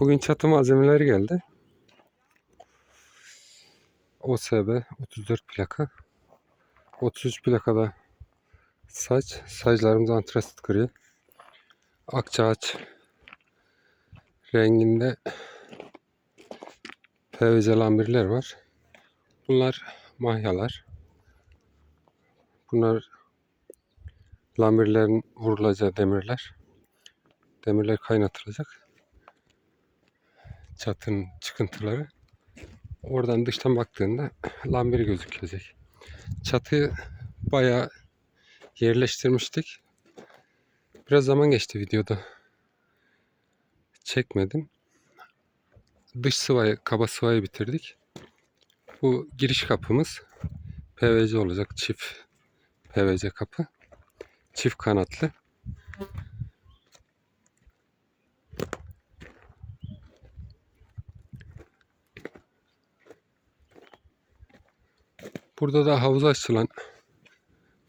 Bugün çatı malzemeleri geldi. OSB 34 plaka. 33 plakada saç. Saçlarımız antrasit gri. Akçaağaç renginde PVC lambirler var. Bunlar mahyalar. Bunlar lambirlerin vurulacağı demirler. Demirler kaynatılacak. Çatının çıkıntıları. Oradan dıştan baktığında lambiri gözükecek. Çatıyı bayağı yerleştirmiştik. Biraz zaman geçti videoda. Çekmedim. Dış sıvayı, kaba sıvayı bitirdik. Bu giriş kapımız PVC olacak. Çift PVC kapı. Çift kanatlı. Burada da havuza açılan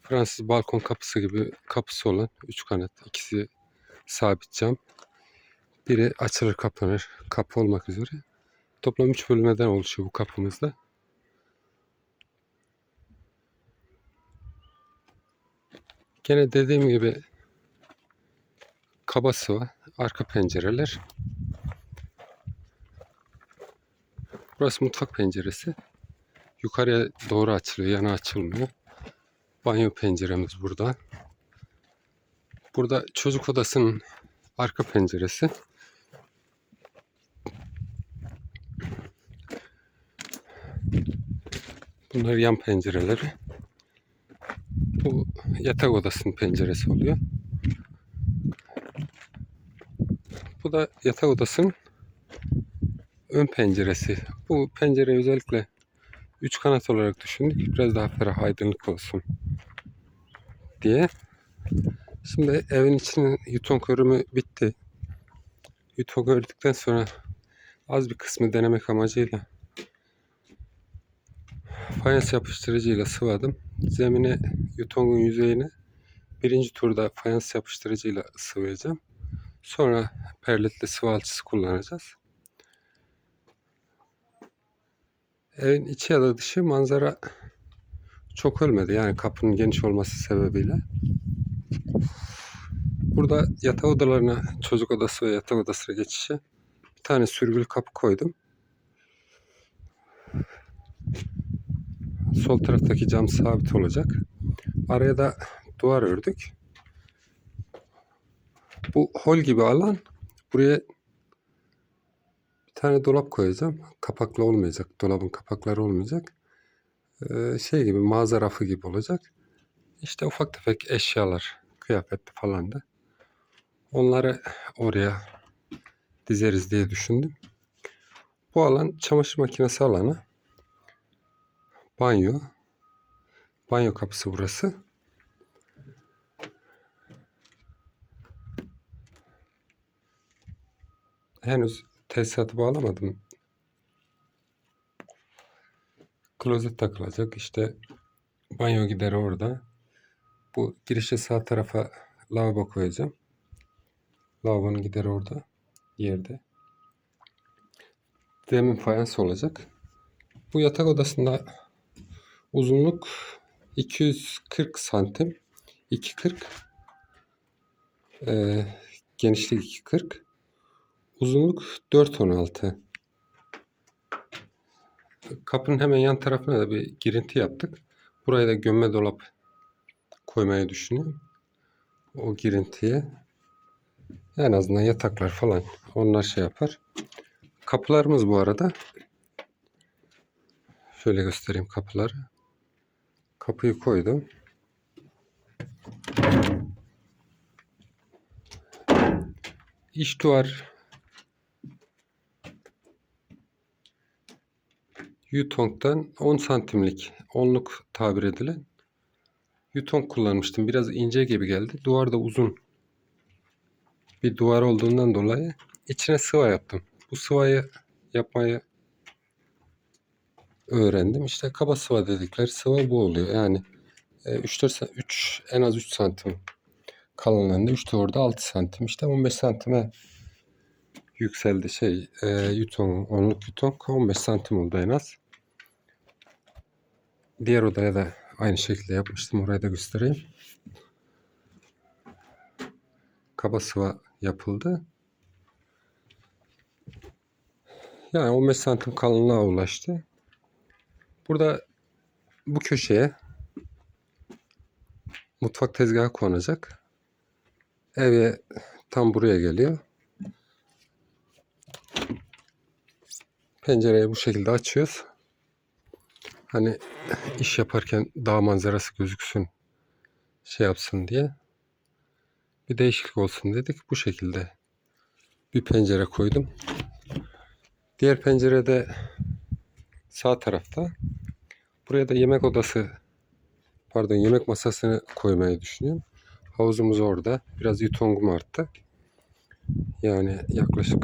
Fransız balkon kapısı gibi kapısı olan üç kanat. ikisi sabit cam. Biri açılır kapanır kapı olmak üzere. Toplam 3 bölmeden oluşuyor bu kapımızda. Gene dediğim gibi kaba sıva, arka pencereler. Burası mutfak penceresi. Yukarıya doğru açılıyor, yana açılmıyor. Banyo penceremiz burada. Burada çocuk odasının arka penceresi. Bunlar yan pencereleri. Bu yatak odasının penceresi oluyor. Bu da yatak odasının ön penceresi. Bu pencere özellikle üç kanat olarak düşündük. Biraz daha ferah aydınlık olsun diye. Şimdi evin içinin yuton körümü bitti. Yuton gördükten sonra az bir kısmı denemek amacıyla fayans yapıştırıcıyla sıvadım. Zemine yutongun yüzeyine birinci turda fayans yapıştırıcıyla sıvayacağım. Sonra perletli sıvı alçısı kullanacağız. Evin içi ya da dışı manzara çok ölmedi. Yani kapının geniş olması sebebiyle. Burada yatak odalarına çocuk odası ve yatak odasına geçişe bir tane sürgülü kapı koydum. Sol taraftaki cam sabit olacak. Araya da duvar ördük. Bu hol gibi alan buraya tane dolap koyacağım. Kapaklı olmayacak. Dolabın kapakları olmayacak. Ee, şey gibi mağaza rafı gibi olacak. İşte ufak tefek eşyalar, kıyafetli falan da. Onları oraya dizeriz diye düşündüm. Bu alan çamaşır makinesi alanı. Banyo. Banyo kapısı burası. Henüz tesisatı bağlamadım. Klozet takılacak. İşte banyo gideri orada. Bu girişe sağ tarafa lavabo koyacağım. Lavabonun gideri orada. Yerde. Demin fayans olacak. Bu yatak odasında uzunluk 240 santim. 240. Ee, genişlik 240. Uzunluk 4.16. Kapının hemen yan tarafına da bir girinti yaptık. Buraya da gömme dolap koymayı düşünüyorum. O girintiye en azından yataklar falan onlar şey yapar. Kapılarımız bu arada şöyle göstereyim kapıları. Kapıyı koydum. İç duvar Yutong'dan 10 santimlik onluk tabir edilen Yutong kullanmıştım. Biraz ince gibi geldi. Duvar da uzun bir duvar olduğundan dolayı içine sıva yaptım. Bu sıvayı yapmayı öğrendim. İşte kaba sıva dedikleri sıva bu oluyor. Yani 3 4 3 en az 3 santim kalınlığında 3 de orada 6 santim. İşte 15 santime yükseldi şey e, yuton onluk yuton 15 santim oldu en az. Diğer odaya da aynı şekilde yapmıştım. Orayı da göstereyim. Kaba sıva yapıldı. Yani 15 santim kalınlığa ulaştı. Burada bu köşeye mutfak tezgahı konacak. Eve tam buraya geliyor. Pencereyi bu şekilde açıyoruz. Hani iş yaparken dağ manzarası gözüksün şey yapsın diye. Bir değişiklik olsun dedik. Bu şekilde bir pencere koydum. Diğer pencerede sağ tarafta. Buraya da yemek odası pardon yemek masasını koymayı düşünüyorum. Havuzumuz orada. Biraz yutongum arttı. Yani yaklaşık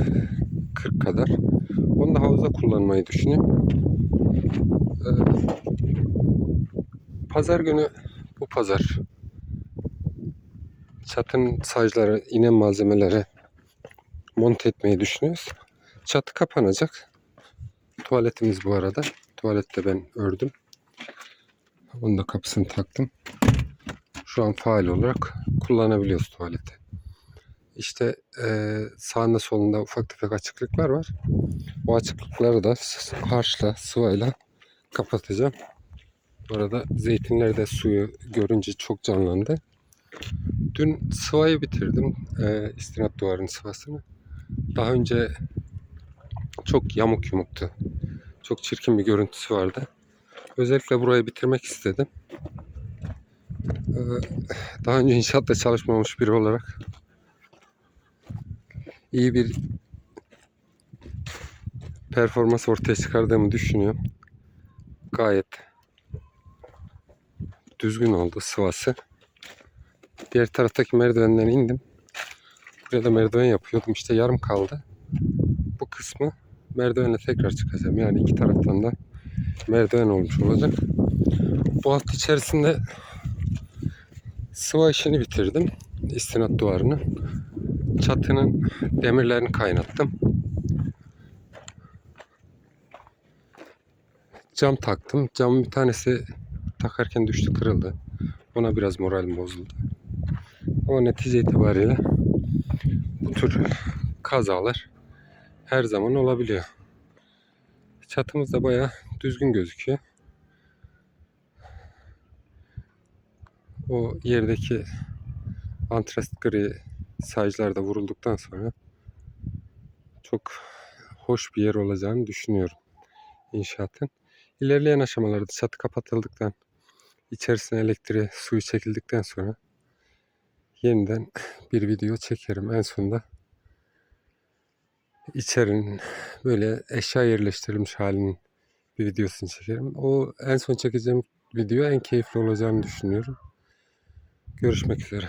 40 kadar. Onu da havuzda kullanmayı düşünüyorum. Pazar günü bu pazar çatının sacları, inen malzemeleri monte etmeyi düşünüyoruz. Çatı kapanacak. Tuvaletimiz bu arada. Tuvalette ben ördüm. Onun da kapısını taktım. Şu an faal olarak kullanabiliyoruz tuvaleti. İşte e, sağında solunda ufak tefek açıklıklar var. O açıklıkları da harçla, sıvayla kapatacağım. Bu arada zeytinler de suyu görünce çok canlandı. Dün sıvayı bitirdim. E, istinat duvarının sıvasını. Daha önce çok yamuk yumuktu. Çok çirkin bir görüntüsü vardı. Özellikle burayı bitirmek istedim. Ee, Daha önce inşaatta çalışmamış biri olarak iyi bir performans ortaya çıkardığımı düşünüyorum. Gayet düzgün oldu sıvası. Diğer taraftaki merdivenden indim. Buraya da merdiven yapıyordum. İşte yarım kaldı. Bu kısmı merdivenle tekrar çıkacağım. Yani iki taraftan da merdiven olmuş olacak. Bu hafta içerisinde sıva işini bitirdim. İstinat duvarını. Çatının demirlerini kaynattım. Cam taktım. Camın bir tanesi takarken düştü kırıldı. Ona biraz moralim bozuldu. Ama netice itibariyle bu tür kazalar her zaman olabiliyor. Çatımız da bayağı düzgün gözüküyor. O yerdeki antrast gri sayıcılar vurulduktan sonra çok hoş bir yer olacağını düşünüyorum inşaatın. İlerleyen aşamalarda çatı kapatıldıktan içerisine elektriği suyu çekildikten sonra yeniden bir video çekerim. En sonunda içerinin böyle eşya yerleştirilmiş halinin bir videosunu çekerim. O en son çekeceğim video en keyifli olacağını düşünüyorum. Görüşmek üzere.